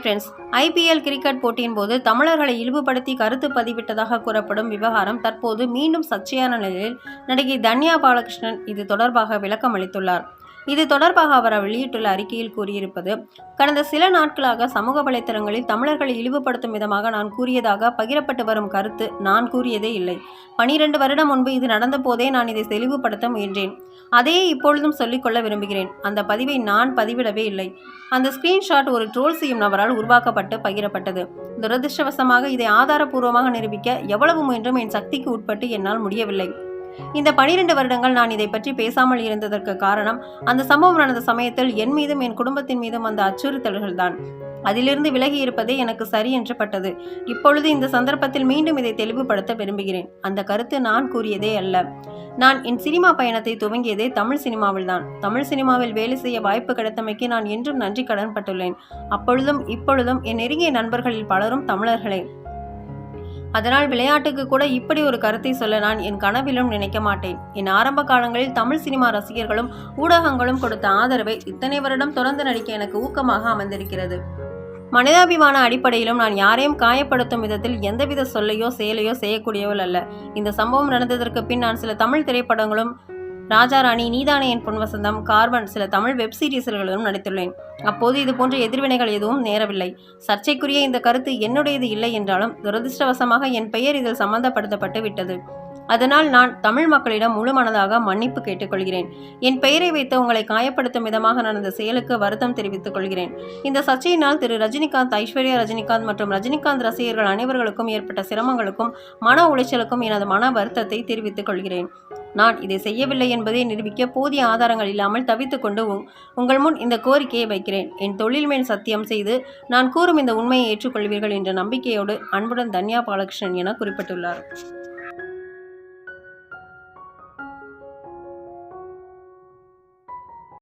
Friends IPL cricket போட்டியின் போது தமிழர்களை இழிவுபடுத்தி கருத்து பதிவிட்டதாக கூறப்படும் விவகாரம் தற்போது மீண்டும் சர்ச்சையான நிலையில் நடிகை தன்யா பாலகிருஷ்ணன் இது தொடர்பாக விளக்கம் அளித்துள்ளார் இது தொடர்பாக அவர் வெளியிட்டுள்ள அறிக்கையில் கூறியிருப்பது கடந்த சில நாட்களாக சமூக வலைத்தளங்களில் தமிழர்களை இழிவுபடுத்தும் விதமாக நான் கூறியதாக பகிரப்பட்டு வரும் கருத்து நான் கூறியதே இல்லை. பனிரெண்டு வருடம் முன்பு இது நடந்த போதே நான் இதை தெளிவுபடுத்த முயன்றேன். அதையே இப்பொழுதும் சொல்லிக்கொள்ள விரும்புகிறேன். அந்த பதிவை நான் பதிவிடவே இல்லை. அந்த ஸ்கிரீன்ஷாட் ஒரு ட்ரோல் செய்யும் நபரால் உருவாக்கப்பட்டு பகிரப்பட்டது. துரதிருஷ்டவசமாக இதை ஆதாரப்பூர்வமாக நிரூபிக்க எவ்வளவு முயன்றும் என் சக்திக்கு உட்பட்டு என்னால் முடியவில்லை. இந்த பனிரெண்டு வருடங்கள் நான் இதை பற்றி பேசாமல் இருந்ததற்கு காரணம் அந்த சம்பவம் நடந்த சமயத்தில் என் மீதும் என் குடும்பத்தின் மீதும் வந்த அச்சுறுத்தல்கள் தான் அதிலிருந்து விலகி இருப்பதே எனக்கு சரி என்று பட்டது. இப்பொழுது இந்த சந்தர்ப்பத்தில் மீண்டும் இதை தெளிவுபடுத்த விரும்புகிறேன். அந்த கருத்து நான் கூறியதே அல்ல. நான் என் சினிமா பயணத்தை துவங்கியதே தமிழ் சினிமாவில்தான் தமிழ் சினிமாவில் வேலை செய்ய வாய்ப்பு கிடைத்தமைக்கு நான் என்றும் நன்றி கடன்பட்டுள்ளேன் அப்பொழுதும் இப்பொழுதும் என் நெருங்கிய நண்பர்களில் பலரும் தமிழர்களே. அதனால் விளையாட்டுக்கு கூட இப்படி ஒரு கருத்தை சொல்ல நான் என் கனவிலும் நினைக்க மாட்டேன். என் ஆரம்ப காலங்களில் தமிழ் சினிமா ரசிகர்களும் ஊடகங்களும் கொடுத்த ஆதரவை இத்தனை வருடம் தொடர்ந்து நடிக்க எனக்கு ஊக்கமாக அமைந்திருக்கிறது. மனிதாபிமான அடிப்படையிலும் நான் யாரையும் காயப்படுத்தும் விதத்தில் எந்தவித சொல்லையோ செயலையோ செய்யக்கூடியவள் அல்ல. இந்த சம்பவம் நடந்ததற்கு பின் நான் சில தமிழ் திரைப்படங்களும் ராஜாராணி நீதானே என் பொன் வசந்தம். கார்பன் சில தமிழ் வெப் சீரிஸ்களிலும் நடித்துள்ளேன். அப்போது இது போன்ற எதிர்வினைகள் எதுவும் நேரவில்லை. சர்ச்சைக்குரிய இந்த கருத்து என்னுடையது இல்லை என்றாலும் துரதிருஷ்டவசமாக என் பெயர் இதில் சம்பந்தப்படுத்தப்பட்டு விட்டது. அதனால் நான் தமிழ் மக்களிடம் முழு மனதாக மன்னிப்பு கேட்டுக்கொள்கிறேன். என் பெயரை வைத்து உங்களை காயப்படுத்தும் விதமாக நடந்த செயலுக்கு வருத்தம் தெரிவித்துக் கொள்கிறேன். இந்த சர்ச்சையினால் திரு. ரஜினிகாந்த் ஐஸ்வர்யா ரஜினிகாந்த் மற்றும் ரஜினிகாந்த் ரசிகர்கள் அனைவர்களுக்கும் ஏற்பட்ட சிரமங்களுக்கும் மன உளைச்சலுக்கும் எனது மன வருத்தத்தை தெரிவித்துக் கொள்கிறேன். நான் இதை செய்யவில்லை என்பதை நிரூபிக்க போதிய ஆதாரங்கள் இல்லாமல் தவித்துக்கொண்டு உங்கள் முன் இந்த கோரிக்கையை வைக்கிறேன். என் தொழில் மேல் சத்தியம் செய்து நான் கூறும் இந்த உண்மையை ஏற்றுக்கொள்வீர்கள் என்ற நம்பிக்கையோடு அன்புடன் தன்யா பாலகிருஷ்ணன் என குறிப்பிட்டுள்ளார்.